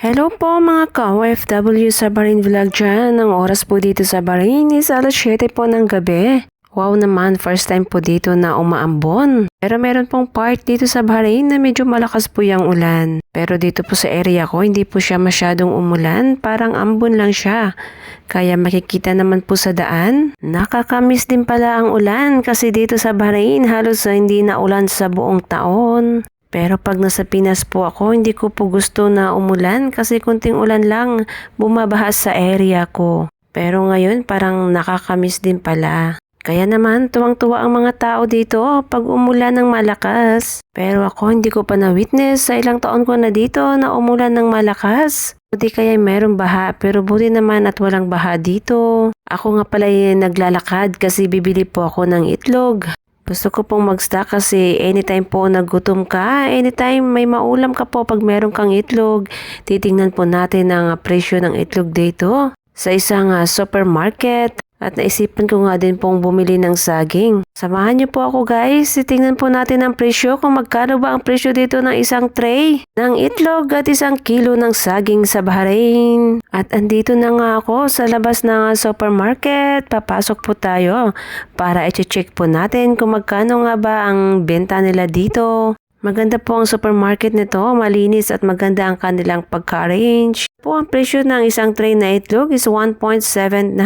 Hello po mga ka-OFW sa Bahrain Vlog dyan. Ang oras po dito sa Bahrain is alas 7 po ng gabi. Wow naman, first time po dito na umaambon. Pero meron pong part dito sa Bahrain na medyo malakas po yung ulan. Pero dito po sa area ko, hindi po siya masyadong umulan. Parang ambon lang siya. Kaya makikita naman po sa daan. Nakakamiss din pala ang ulan kasi dito sa Bahrain halos hindi na ulan sa buong taon. Pero pag nasa Pinas po ako, hindi ko po gusto na umulan kasi kunting ulan lang bumabaha sa area ko. Pero ngayon parang nakakamiss din pala. Kaya naman tuwang-tuwa ang mga tao dito pag umulan ng malakas. Pero ako hindi ko pa na-witness sa ilang taon ko na dito na umulan ng malakas. Buti kaya mayroong baha pero buti naman at walang baha dito. Ako nga pala yung naglalakad kasi bibili po ako ng itlog. Gusto ko pong mag-stock kasi anytime po nagutom ka, anytime may maulam ka po pag meron kang itlog, titingnan po natin ang presyo ng itlog dito sa isang ah, supermarket. At naisipan ko nga din pong bumili ng saging. Samahan niyo po ako guys, titingnan po natin ang presyo kung magkano ba ang presyo dito ng isang tray ng itlog at isang kilo ng saging sa Bahrain. At andito na nga ako sa labas ng supermarket. Papasok po tayo para i-check po natin kung magkano nga ba ang benta nila dito. Maganda po ang supermarket nito, malinis at maganda ang kanilang pagka-arrange. Po ang presyo ng isang tray na itlog is 1.790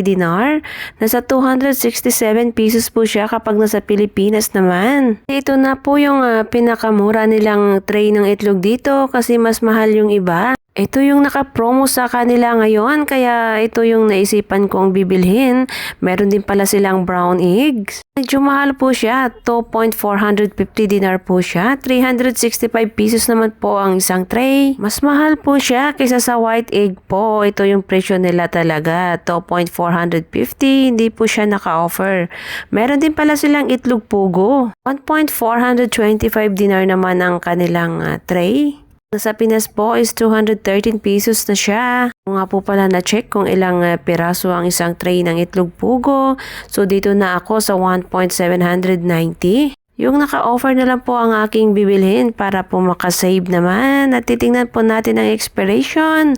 dinar. Nasa 267 pesos po siya kapag nasa Pilipinas naman. Ito na po yung ah, pinakamura nilang tray ng itlog dito kasi mas mahal yung iba. Ito yung naka-promo sa kanila ngayon kaya ito yung naisipan kong bibilhin. Meron din pala silang brown eggs. Medyo mahal po siya. 2.450 dinar po siya. 365 pesos naman po ang isang tray. Mas mahal po siya kaysa sa white egg po. Ito yung presyo nila talaga. 2.450. Hindi po siya naka-offer. Meron din pala silang itlog pugo. 1.425 dinar naman ang kanilang ah, tray. Sa Pinas po is 213 pesos na siya. Nga po pala na-check kung ilang uh, piraso ang isang tray ng itlog pugo. So dito na ako sa 1.790. Yung naka-offer na lang po ang aking bibilhin para po makasave naman. At titingnan po natin ang expiration.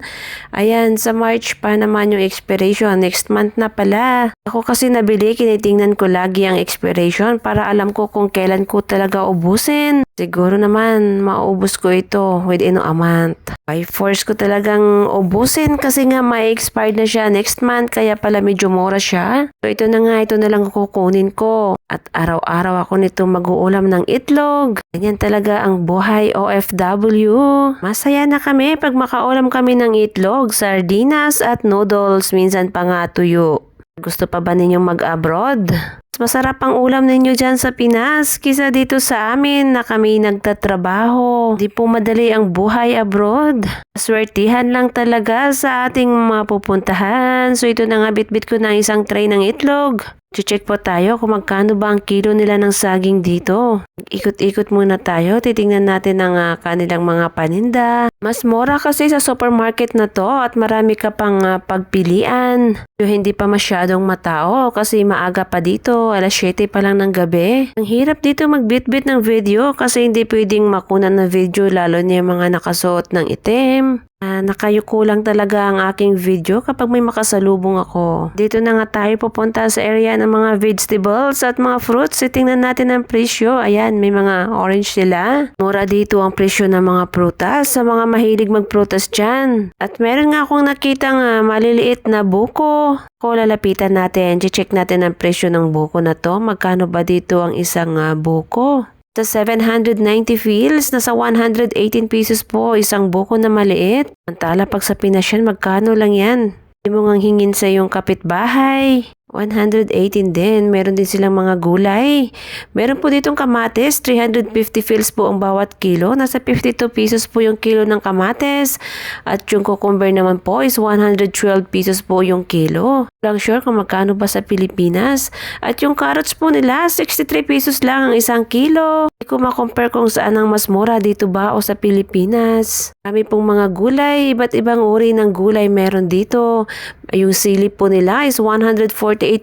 Ayan, sa March pa naman yung expiration. Next month na pala. Ako kasi nabili, kinitingnan ko lagi ang expiration para alam ko kung kailan ko talaga ubusin. Siguro naman, maubos ko ito within a month. By force ko talagang ubusin kasi nga may expired na siya next month kaya pala medyo mura siya. So ito na nga, ito na lang kukunin ko. At araw-araw ako nito mag-uulam ng itlog. Ganyan talaga ang buhay OFW. Masaya na kami pag makaulam kami ng itlog, sardinas at noodles, minsan pa nga tuyo. Gusto pa ba ninyong mag-abroad? Mas masarap ang ulam ninyo dyan sa Pinas kisa dito sa amin na kami nagtatrabaho. Di po madali ang buhay abroad. Swertihan lang talaga sa ating mapupuntahan. So ito na nga bitbit ko ng isang tray ng itlog. Check po tayo kung magkano ba ang kilo nila ng saging dito. Ikot-ikot muna tayo, titingnan natin ang ah, kanilang mga paninda. Mas mura kasi sa supermarket na to at marami ka pang ah, pagpilian. So, hindi pa masyadong matao kasi maaga pa dito, alas 7 pa lang ng gabi. Ang hirap dito magbitbit ng video kasi hindi pwedeng makunan na video lalo na yung mga nakasuot ng itim. Ah, nakayuko lang talaga ang aking video kapag may makasalubong ako. Dito na nga tayo pupunta sa area ng mga vegetables at mga fruits. Tingnan natin ang presyo. Ayan, may mga orange sila. Mura dito ang presyo ng mga prutas sa mga mahilig magprutas dyan. At meron nga akong nakitang ah, maliliit na buko. Ko lalapitan natin, check natin ang presyo ng buko na to. Magkano ba dito ang isang ah, buko? Sa 790 fields, nasa 118 pesos po isang buko na maliit. Mantala pag sa Pinas yan, magkano lang yan? Hindi mo ngang hingin sa iyong kapitbahay. 118 din. Meron din silang mga gulay. Meron po ditong kamates. 350 fils po ang bawat kilo. Nasa 52 pesos po yung kilo ng kamates. At yung cucumber naman po is 112 pesos po yung kilo. Lang sure kung magkano ba sa Pilipinas. At yung carrots po nila, 63 pesos lang ang isang kilo. Hindi ko makompare kung saan ang mas mura dito ba o sa Pilipinas. Kami pong mga gulay, iba't ibang uri ng gulay meron dito. Yung sili po nila is 148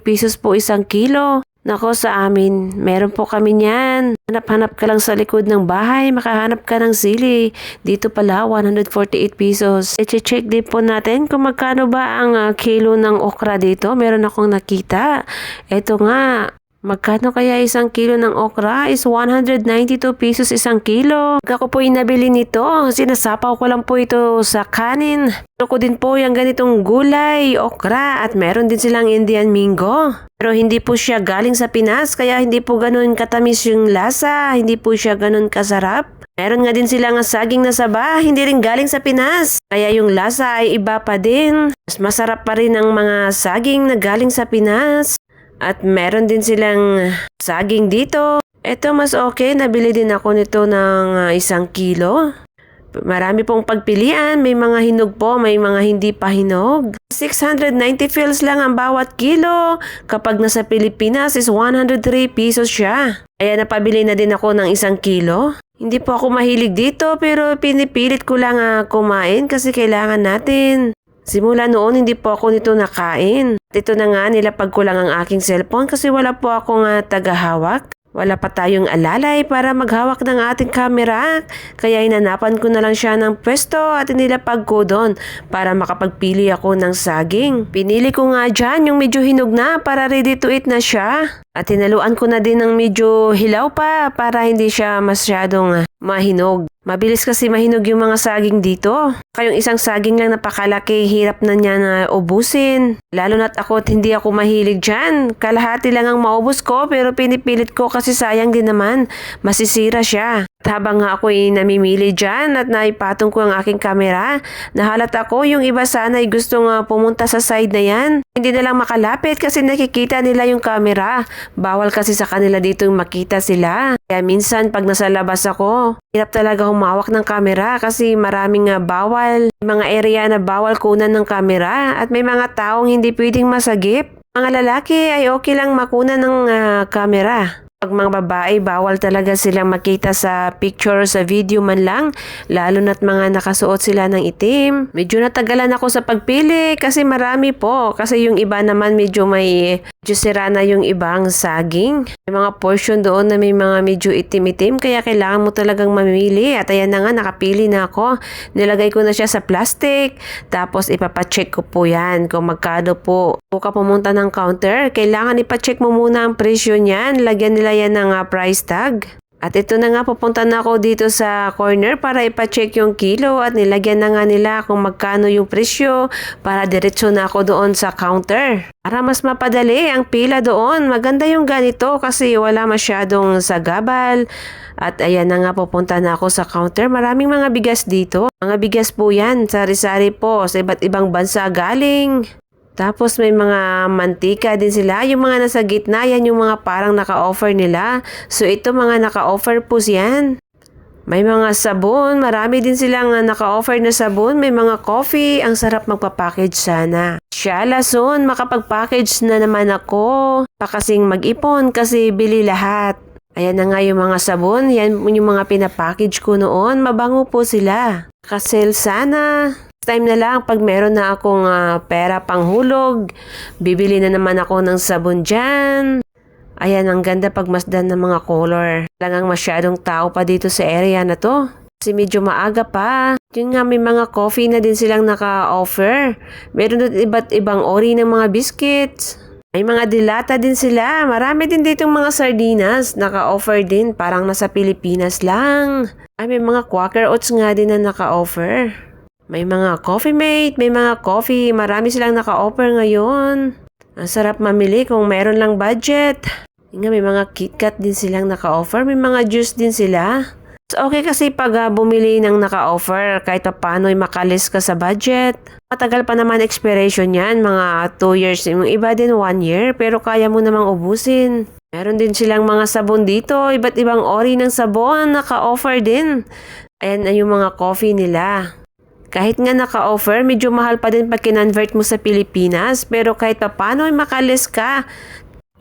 pesos po isang kilo. Nako sa amin, meron po kami niyan. Hanap-hanap ka lang sa likod ng bahay, makahanap ka ng sili. Dito pala, 148 pesos. I-check din po natin kung magkano ba ang ah, kilo ng okra dito. Meron akong nakita. Ito nga, Magkano kaya isang kilo ng okra? Is 192 pesos isang kilo. Ako po inabili nito, sinasapaw ko lang po ito sa kanin. Ano ko din po yung ganitong gulay, okra, at meron din silang Indian Mingo. Pero hindi po siya galing sa Pinas, kaya hindi po ganun katamis yung lasa, hindi po siya ganun kasarap. Meron nga din silang saging na saba, hindi rin galing sa Pinas. Kaya yung lasa ay iba pa din. Mas masarap pa rin ang mga saging na galing sa Pinas. At meron din silang saging dito. Ito mas okay, nabili din ako nito ng ah, isang kilo. Marami pong pagpilian, may mga hinog po, may mga hindi pa hinog. 690 fils lang ang bawat kilo. Kapag nasa Pilipinas is 103 pesos siya. Kaya napabili na din ako ng isang kilo. Hindi po ako mahilig dito pero pinipilit ko lang ah, kumain kasi kailangan natin. Simula noon hindi po ako nito nakain. At ito na nga nilapag ko lang ang aking cellphone kasi wala po akong uh, tagahawak. Wala pa tayong alalay para maghawak ng ating camera. Kaya inanapan ko na lang siya ng pwesto at inilapag ko doon para makapagpili ako ng saging. Pinili ko nga dyan yung medyo hinog na para ready to eat na siya. At tinaluan ko na din ng medyo hilaw pa para hindi siya masyadong ah, mahinog. Mabilis kasi mahinog yung mga saging dito. Kayong isang saging lang napakalaki, hirap na niya na ubusin. Lalo na't ako at hindi ako mahilig dyan. Kalahati lang ang maubos ko pero pinipilit ko kasi sayang din naman. Masisira siya. At habang nga ako ay namimili dyan at naipatong ko ang aking kamera, nahalat ako yung iba sana ay gustong pumunta sa side na yan. Hindi na lang makalapit kasi nakikita nila yung camera. Bawal kasi sa kanila dito yung makita sila. Kaya minsan pag nasa labas ako, hirap talaga humawak ng camera kasi maraming uh, bawal. May mga area na bawal kunan ng camera at may mga taong hindi pwedeng masagip. Mga lalaki ay okay lang makuna ng uh, camera. Pag mga babae, bawal talaga silang makita sa picture sa video man lang, lalo na't mga nakasuot sila ng itim. Medyo natagalan ako sa pagpili kasi marami po. Kasi yung iba naman medyo may medyo na yung ibang saging. May mga portion doon na may mga medyo itim-itim kaya kailangan mo talagang mamili. At ayan na nga, nakapili na ako. Nilagay ko na siya sa plastic. Tapos ipapacheck ko po yan kung magkano po. Kung ka pumunta ng counter, kailangan ipacheck mo muna ang presyo niyan. Lagyan nila yan ng uh, price tag. At ito na nga, pupunta na ako dito sa corner para ipacheck yung kilo at nilagyan na nga nila kung magkano yung presyo para diretso na ako doon sa counter. Para mas mapadali ang pila doon, maganda yung ganito kasi wala masyadong sagabal. At ayan na nga, pupunta na ako sa counter. Maraming mga bigas dito. Mga bigas po yan, sari-sari po sa iba't ibang bansa galing. Tapos may mga mantika din sila. Yung mga nasa gitna, yan yung mga parang naka-offer nila. So ito mga naka-offer po yan. May mga sabon, marami din silang naka-offer na sabon. May mga coffee, ang sarap magpa-package sana. Siya lason, makapag-package na naman ako. Pakasing mag-ipon kasi bili lahat. Ayan na nga yung mga sabon, yan yung mga pinapackage ko noon. Mabango po sila. Kasel sana. Time na lang pag meron na akong uh, pera panghulog, bibili na naman ako ng sabon dyan. Ayan, ang ganda pagmasdan ng mga color. Langang masyadong tao pa dito sa area na to. Kasi medyo maaga pa. Yun nga, may mga coffee na din silang naka-offer. Meron doon iba't ibang ori ng mga biscuits. May mga dilata din sila. Marami din ditong mga sardinas. Naka-offer din. Parang nasa Pilipinas lang. Ay, may mga quaker oats nga din na naka-offer. May mga coffee mate, may mga coffee, marami silang naka-offer ngayon. Ang sarap mamili kung meron lang budget. Nga, may mga KitKat din silang naka-offer, may mga juice din sila. Okay kasi pag uh, bumili ng naka-offer, kahit pa paano ay makalis ka sa budget. Matagal pa naman expiration yan, mga 2 years. Yung iba din 1 year, pero kaya mo namang ubusin. Meron din silang mga sabon dito, iba't ibang ori ng sabon, naka-offer din. Ayan ay yung mga coffee nila. Kahit nga naka-offer, medyo mahal pa din pag kinonvert mo sa Pilipinas. Pero kahit pa paano ay makalis ka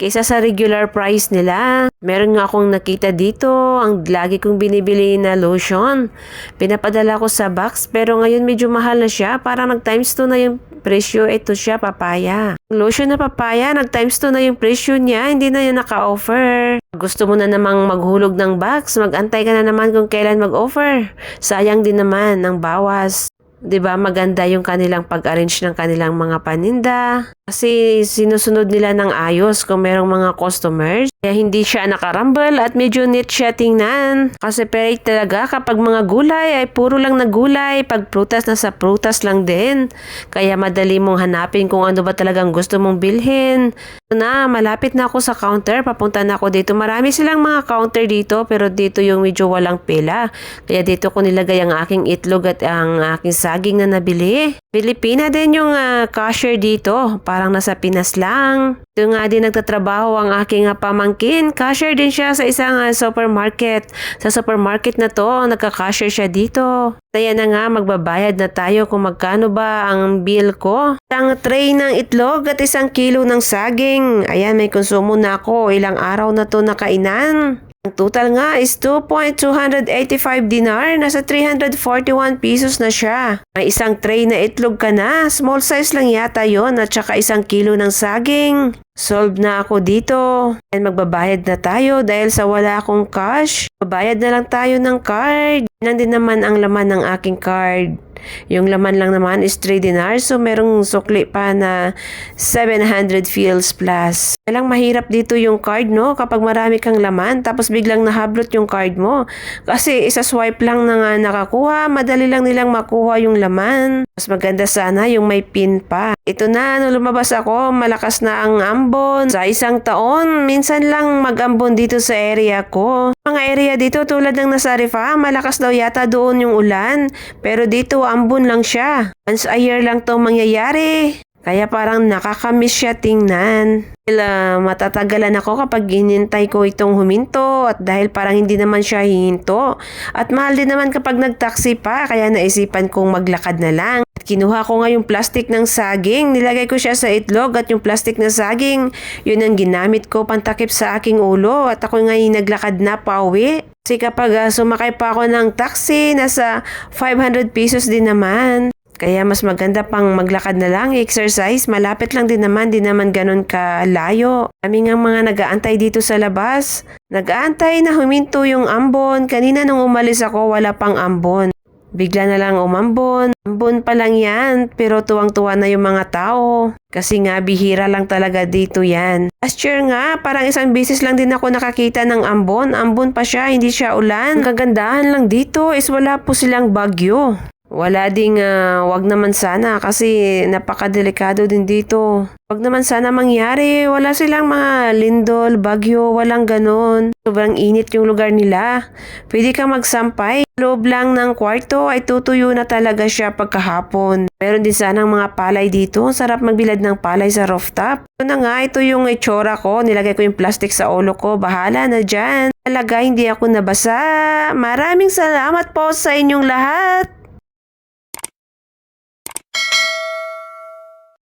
kaysa sa regular price nila. Meron nga akong nakita dito, ang lagi kong binibili na lotion. Pinapadala ko sa box pero ngayon medyo mahal na siya. Parang nag times 2 na yung presyo, ito siya, papaya. Lotion na papaya, nag times 2 na yung presyo niya, hindi na yan naka-offer. Gusto mo na namang maghulog ng box, mag-antay ka na naman kung kailan mag-offer. Sayang din naman ng bawas. 'Di ba maganda yung kanilang pag-arrange ng kanilang mga paninda. Kasi sinusunod nila ng ayos kung merong mga customers. Kaya hindi siya nakarambal at medyo neat siya tingnan. Kasi pero talaga kapag mga gulay ay puro lang na gulay. Pag prutas na sa prutas lang din. Kaya madali mong hanapin kung ano ba talagang gusto mong bilhin. Ito na, malapit na ako sa counter. Papunta na ako dito. Marami silang mga counter dito pero dito yung medyo walang pila. Kaya dito ko nilagay ang aking itlog at ang aking saging na nabili. Pilipina din yung ah, cashier dito. Parang nasa Pinas lang. Ito nga din nagtatrabaho ang aking ah, pamangkin. Cashier din siya sa isang ah, supermarket. Sa supermarket na to, nagka-cashier siya dito. Kaya na nga, magbabayad na tayo kung magkano ba ang bill ko. Isang tray ng itlog at isang kilo ng saging. Ayan, may konsumo na ako. Ilang araw na to nakainan. Ang total nga is 2.285 dinar. Nasa 341 pesos na siya. May isang tray na itlog ka na. Small size lang yata yon at saka isang kilo ng saging. Solve na ako dito. And magbabayad na tayo dahil sa wala akong cash. Babayad na lang tayo ng card. Nandin naman ang laman ng aking card. Yung laman lang naman is 3 dinars so merong sukli pa na 700 feels plus. Kailang mahirap dito yung card no kapag marami kang laman tapos biglang nahablot yung card mo. Kasi isa swipe lang na nga nakakuha, madali lang nilang makuha yung laman. Mas maganda sana yung may pin pa. Ito na, nung lumabas ako, malakas na ang ambon. Sa isang taon, minsan lang mag-ambon dito sa area ko. Mga area dito tulad ng Nasarifa, malakas daw yata doon yung ulan. Pero dito, ambon lang siya. Once a year lang to mangyayari. Kaya parang nakakamiss siya tingnan. Ah, matatagalan ako kapag hinintay ko itong huminto at dahil parang hindi naman siya hihinto. At mahal din naman kapag nagtaksi pa kaya naisipan kong maglakad na lang. At kinuha ko nga yung plastic ng saging, nilagay ko siya sa itlog at yung plastic na saging, yun ang ginamit ko pantakip sa aking ulo at ako nga naglakad na pauwi. Kasi kapag ah, sumakay pa ako ng taxi, nasa 500 pesos din naman. Kaya mas maganda pang maglakad na lang, exercise. Malapit lang din naman, di naman ganun kalayo. Kami nga mga nag-aantay dito sa labas. Nag-aantay na huminto yung ambon. Kanina nung umalis ako, wala pang ambon. Bigla na lang umambon. Ambon pa lang yan, pero tuwang-tuwa na yung mga tao. Kasi nga, bihira lang talaga dito yan. Last year nga, parang isang beses lang din ako nakakita ng ambon. Ambon pa siya, hindi siya ulan. Ang kagandahan lang dito is wala po silang bagyo. Wala ding ah, wag naman sana kasi napakadelikado din dito. Wag naman sana mangyari, wala silang mga lindol, bagyo, walang ganon. Sobrang init yung lugar nila. Pwede kang magsampay. Loob lang ng kwarto ay tutuyo na talaga siya pagkahapon. Meron din sanang mga palay dito. Ang Sarap magbilad ng palay sa rooftop. Ito na nga, ito yung itsura ko. Nilagay ko yung plastic sa ulo ko. Bahala na dyan. Talaga, hindi ako nabasa. Maraming salamat po sa inyong lahat.